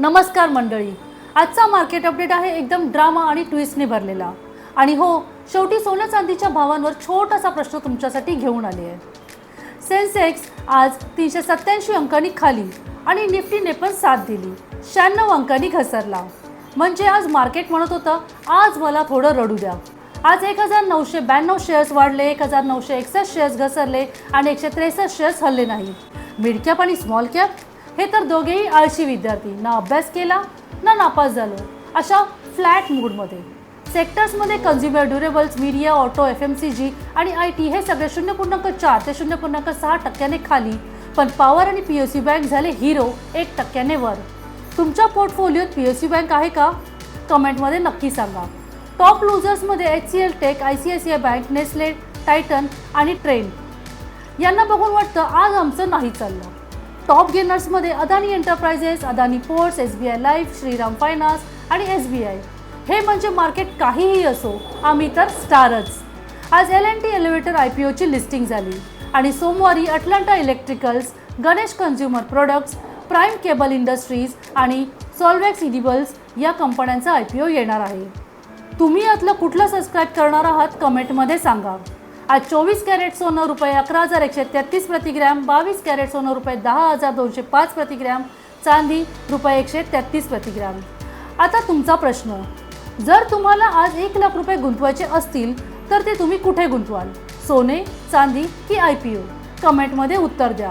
नमस्कार मंडळी. आजचा मार्केट अपडेट आहे एकदम ड्रामा आणि ट्विस्टने भरलेला. आणि हो शेवटी सोन्या चांदीच्या भावांवर छोटासा प्रश्न तुमच्यासाठी घेऊन आले आहे. सेन्सेक्स आज तीनशे सत्याऐंशी अंकांनी खाली आणि निफ्टीने पण साथ दिली. शहाण्णव अंकांनी घसरला. म्हणजे आज मार्केट म्हणत होतं आज मला थोडं रडू द्या. आज एक हजार नऊशे ब्याण्णव शेअर्स वाढले एक हजार नऊशे एकसष्ट शेअर्स घसरले आणि एकशे त्रेसष्ट शेअर्स हल्ले नाही. मिड कॅप आणि स्मॉल कॅप हे तर दोघेही आळशी विद्यार्थी. ना अभ्यास केला ना नापास झालो. अशा फ्लॅट मूडमध्ये. सेक्टर्समध्ये consumer durables media auto F M C G आणि आय टी हे सगळे शून्य पूर्णांक चार ते शून्य पूर्णांक सहा टक्क्याने खाली. पण पॉवर आणि पी एस सी बँक झाले हिरो एक टक्क्याने वर. तुमच्या पोर्टफोलिओत पी एस सी बँक आहे का? कमेंटमध्ये नक्की सांगा. Top लुझर्समध्ये H C L tech I C I C I bank Nestle Titan आणि ट्रेन यांना बघून वाटतं आज आमचं नाही चाललं. Top गेनर्समध्ये Adani enterprises Adani ports S B I life Shriram finance आणि एस बी आय हे म्हणजे मार्केट काहीही असो आम्ही तर स्टारच. आज L N T elevator I P ओची listing झाली आणि सोमवारी Atlanta electricals Ganesh consumer products prime cable industries आणि सॉल्वेक्स इडिबल्स या कंपन्यांचा आय पी ओ येणार आहे. तुम्ही यातलं कुठलं सबस्क्राईब करणार आहात कमेंटमध्ये सांगा. आज चोवीस कॅरेट सोनं रुपये अकरा हजार एकशे तेहतीस प्रतिग्रॅम बावीस कॅरेट सोनं रुपये दहा हजार दोनशे पाच प्रतिग्रॅम चांदी रुपये एकशे तेहतीस प्रतिग्रॅम आता तुमचा प्रश्न जर तुम्हाला आज एक लाख रुपये गुंतवायचे असतील तर ते तुम्ही कुठे गुंतवाल? सोने चांदी की आय पी ओ? कमेंटमध्ये उत्तर द्या.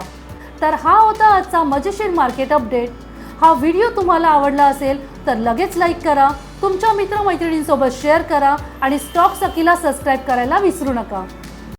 तर हा होता आजचा मजेशीर मार्केट अपडेट. हा व्हिडिओ तुम्हाला आवडला असेल तर लगेच लाईक करा तुमच्या मित्रमैत्रिणींसोबत शेअर करा आणि स्टॉक सखीला सबस्क्राईब करायला विसरू नका.